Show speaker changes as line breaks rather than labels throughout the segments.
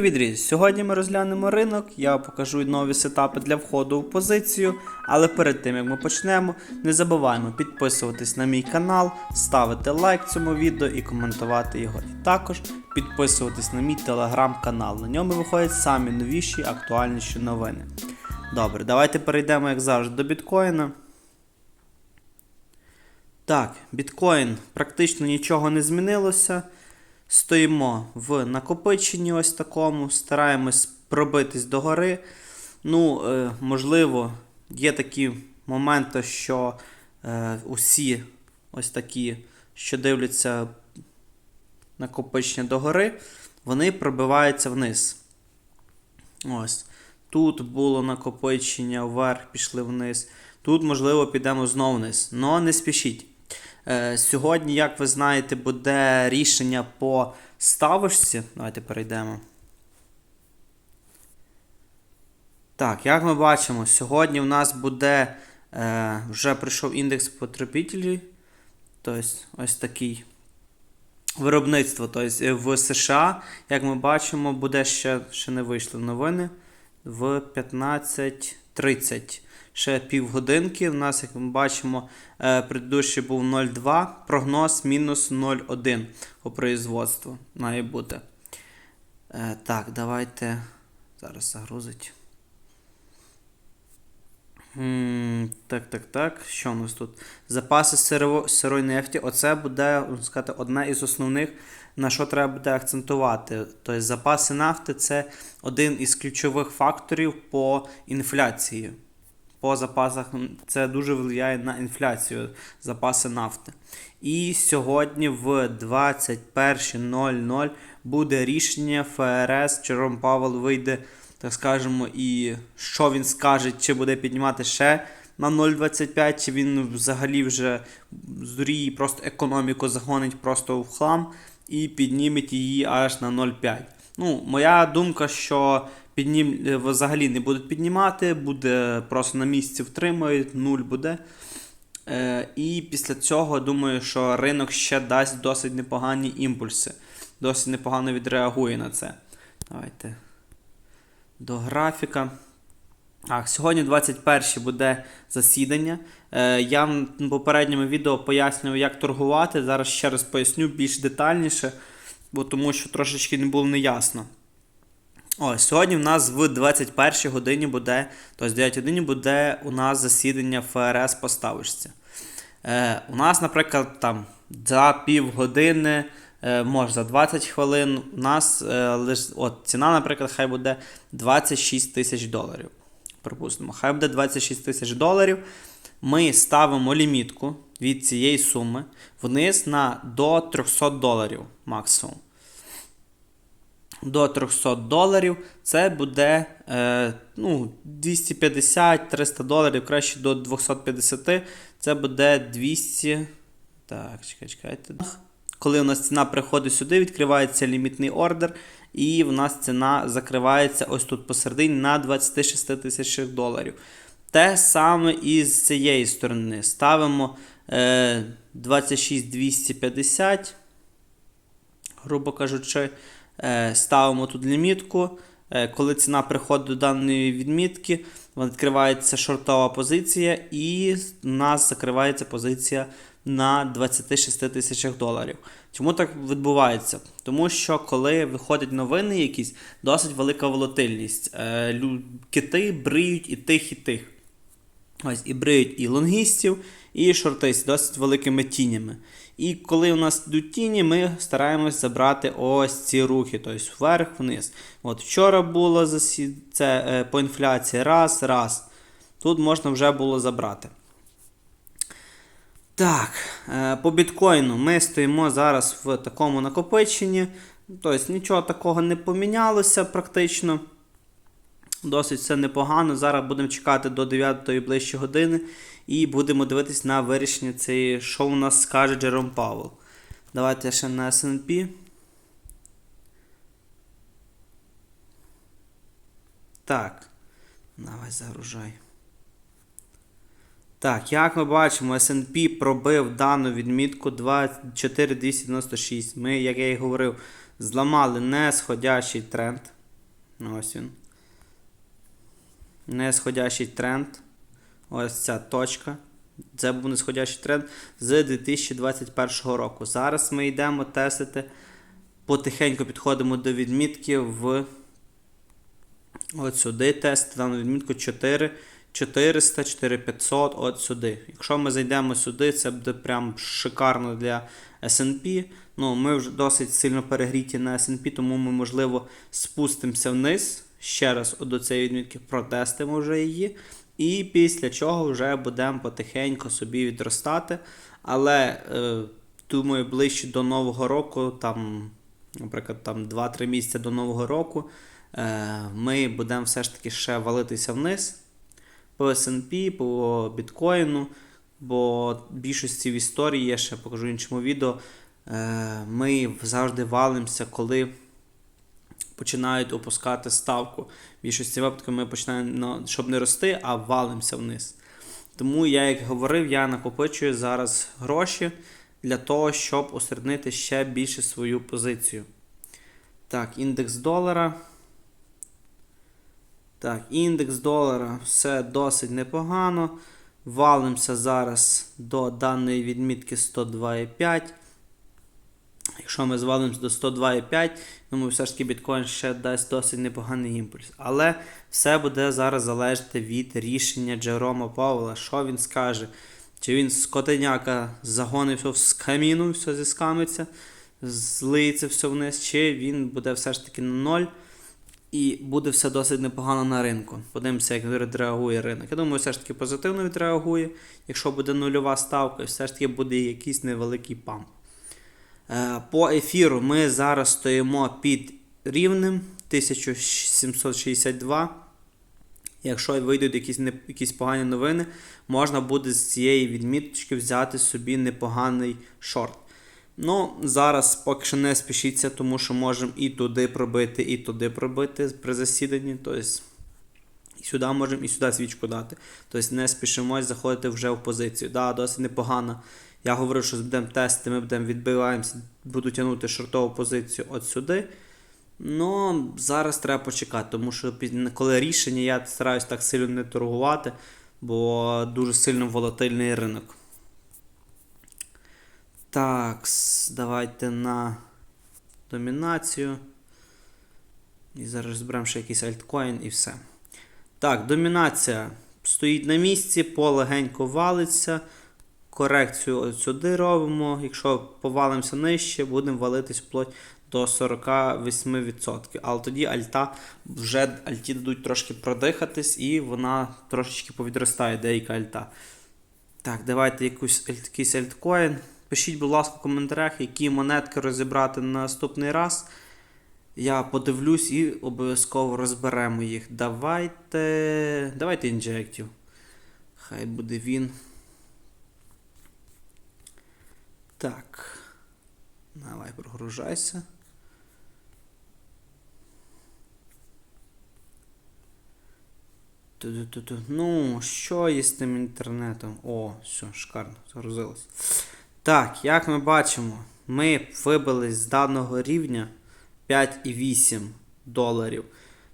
Друзі! Сьогодні ми розглянемо ринок, я покажу нові сетапи для входу у позицію. Але перед тим як ми почнемо, не забуваємо підписуватись на мій канал, ставити лайк цьому відео і коментувати його. І також підписуватись на мій телеграм-канал. На ньому виходять самі новіші, актуальніші новини. Добре, давайте перейдемо, як завжди, до біткоїна. Так, біткоін практично нічого не змінилося. Стоїмо в накопиченні ось такому, стараємось пробитись до гори. Ну, е, можливо, є такі моменти, що е, усі ось такі, що дивляться накопичення до гори, вони пробиваються вниз. Ось. Тут було накопичення вверх, пішли вниз. Тут, можливо, підемо знову вниз. Но не спішіть. Е, Сьогодні, як ви знаєте, буде рішення по ставочці. Давайте перейдемо. Так, як ми бачимо, сьогодні в нас буде е, вже прийшов індекс потребителів. Тобто, ось такий виробництво. Тобто в США, як ми бачимо, буде ще, ще не вийшли новини в 15.30 ще півгодинки. У нас, як ми бачимо, е, предыдущий був 0,2, прогноз мінус 0,1 по производству має бути. Е, Так, давайте зараз загрузить. Так, так, так. Що у нас тут? Запаси сирово, сирої нефті. Оце буде, можна сказати, одне із основних, на що треба буде акцентувати. Тобто запаси нафти це один із ключових факторів по інфляції по запасах це дуже впливає на інфляцію запаси нафти. І сьогодні в 21.00 буде рішення ФРС. Чером Павел вийде, так скажемо, і що він скаже, чи буде піднімати ще на 0,25, чи він взагалі вже зріє просто економіку загонить просто в хлам і підніметь її аж на 0,5. Ну, моя думка, що піднім... е, взагалі не будуть піднімати, буде просто на місці втримають, нуль буде. Е, І після цього думаю, що ринок ще дасть досить непогані імпульси. Досить непогано відреагує на це. Давайте до графіка. Так, сьогодні 21 буде засідання. Е, Я в попередньому відео пояснював, як торгувати. Зараз ще раз поясню більш детальніше, бо тому що трошечки не було неясно. Ось, сьогодні в нас в 21 годині буде, тобто 9 годині буде у нас засідання ФРС по ставочці. Е, у нас, наприклад, там за півгодини, е, може за 20 хвилин, у нас е, лиш, от, ціна, наприклад, хай буде 26 тисяч доларів. Припустимо, хай буде 26 тисяч доларів. Ми ставимо лімітку від цієї суми вниз на до 300 доларів максимум до 300 доларів. Це буде е, ну, 250-300 доларів, краще до 250. Це буде 200. Так, чекай, чекайте. Коли у нас ціна приходить сюди, відкривається лімітний ордер, і в нас ціна закривається ось тут посередині на 26 тисячах доларів. Те саме і з цієї сторони. Ставимо е, 26250, грубо кажучи. Е, ставимо тут лімітку. Е, коли ціна приходить до даної відмітки, відкривається шортова позиція, і у нас закривається позиція на 26 тисячах доларів. Чому так відбувається? Тому що коли виходять новини, якісь досить велика волатильність. Е, кити бриють і тих, і тих. Ось і бриють і лонгістів, і шортистів досить великими тінями. І коли у нас йдуть тіні, ми стараємось забрати ось ці рухи, тобто вверх-вниз. От Вчора було це е, по інфляції раз, раз. Тут можна вже було забрати. Так, е, по біткоїну ми стоїмо зараз в такому накопиченні. Тобто нічого такого не помінялося практично. Досить все непогано. Зараз будемо чекати до 9 ближче години і будемо дивитись на вирішення цієї, що у нас скаже Джером Павел. Давайте ще на SP. Так. Давай загружай. Так, як ми бачимо, SP пробив дану відмітку 4296. Ми, як я і говорив, зламали несходящий тренд. Ось він. Несходящий тренд. Ось ця точка. Це був несходящий тренд з 2021 року. Зараз ми йдемо тестити. Потихеньку підходимо до відмітки в. От сюди тест, дану відмітку 4, 400, 4500, от сюди. Якщо ми зайдемо сюди, це буде прям шикарно для SP. Ну, ми вже досить сильно перегріті на SP, тому ми, можливо, спустимося вниз. Ще раз до цієї відмітки протестимо вже її. І після чого вже будемо потихеньку собі відростати. Але е, думаю, ближче до Нового року, там, наприклад, там 2-3 місяці до Нового року, е, ми будемо все ж таки ще валитися вниз по SP, по біткоїну. Бо більшості в історії, я ще покажу іншому відео, е, ми завжди валимося, коли починають опускати ставку. В більшості випадків ми починаємо, щоб не рости, а валимося вниз. Тому я, як говорив, я накопичую зараз гроші для того, щоб осереднити ще більше свою позицію. Так, індекс долара. Так, індекс долара все досить непогано. Валимося зараз до даної відмітки 102,5. Якщо ми звалимося до 102,5, думаю, все ж таки біткоін ще дасть досить непоганий імпульс. Але все буде зараз залежати від рішення Джерома Павла. Що він скаже? Чи він з котеняка загонив з каміну, все зіскамиться, злиється все вниз, чи він буде все ж таки на ноль. І буде все досить непогано на ринку. Подивимося, як відреагує ринок. Я думаю, все ж таки позитивно відреагує. Якщо буде нульова ставка, все ж таки буде якийсь невеликий памп. Е, По ефіру ми зараз стоїмо під рівнем 1762. Якщо вийдуть якісь, якісь погані новини, можна буде з цієї відміточки взяти собі непоганий шорт. Ну, зараз поки що не спішіться, тому що можемо і туди пробити, і туди пробити при засіданні. Тобто, сюди можемо, і сюди свічку дати. Тобто не спішимось заходити вже в позицію. Да, досить непогано. Я говорив, що будемо тестити, ми будемо відбиваємося, буду тягнути шортову позицію от сюди. Ну, зараз треба почекати, тому що коли рішення, я стараюсь так сильно не торгувати, бо дуже сильно волатильний ринок. Так, давайте на домінацію. І зараз зберемо ще якийсь альткоін і все. Так, домінація стоїть на місці, полегенько валиться. Корекцію от сюди робимо. Якщо повалимося нижче, будемо валитись вплоть до 48%. Але тоді альта вже альті дадуть трошки продихатись, і вона трошечки повідростає деяка альта. Так, давайте якусь, якийсь альткоін. Пишіть, будь ласка, в коментарях, які монетки розібрати на наступний раз. Я подивлюсь і обов'язково розберемо їх. Давайте. Давайте інжектів. Хай буде він. Так. Давай, прогружайся. Ту-ту-ту-ту. Ну, що є з тим інтернетом? О, все, шикарно, загрузилось. Так, як ми бачимо, ми вибились з даного рівня 5,8 доларів.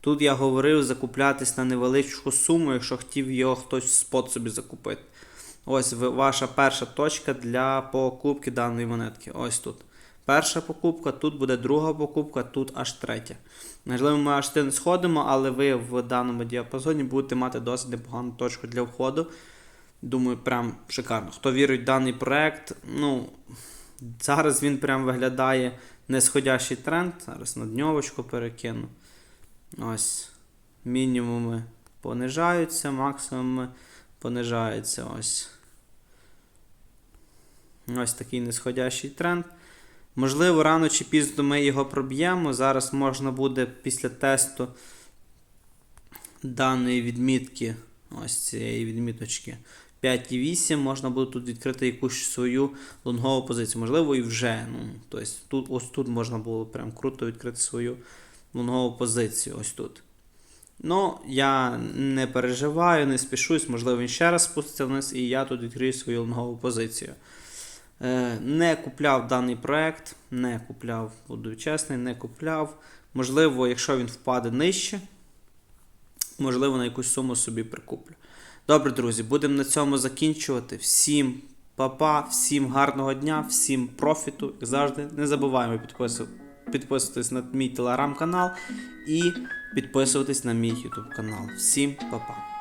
Тут я говорив закуплятись на невеличку суму, якщо хотів його хтось в спот собі закупити. Ось ваша перша точка для покупки даної монетки. Ось тут. Перша покупка, тут буде друга покупка, тут аж третя. Можливо, ми аж не сходимо, але ви в даному діапазоні будете мати досить непогану точку для входу. Думаю, прям шикарно. Хто вірить в даний проект, ну, зараз він прям виглядає несходящий тренд. Зараз на дньовочку перекину. Ось. Мінімуми понижаються, максимуми понижаються. Ось. Ось такий несходящий тренд. Можливо, рано чи пізно ми його проб'ємо. Зараз можна буде після тесту даної відмітки, ось цієї відміточки 5,8, можна буде тут відкрити якусь свою лонгову позицію. Можливо, і вже. Ну, тобто тут, ось тут можна було прям круто відкрити свою лонгову позицію. Ось тут. Ну, я не переживаю, не спішусь, можливо, він ще раз спуститься вниз, і я тут відкрию свою лонгову позицію. Е, Не купляв даний проект, не купляв, буду чесний, не купляв. Можливо, якщо він впаде нижче, можливо, на якусь суму собі прикуплю. Добре, друзі, будемо на цьому закінчувати. Всім папа, всім гарного дня, всім профіту. І завжди не забуваємо підпису- підписуватись на мій телеграм-канал і підписуватись на мій ютуб канал. Всім папа.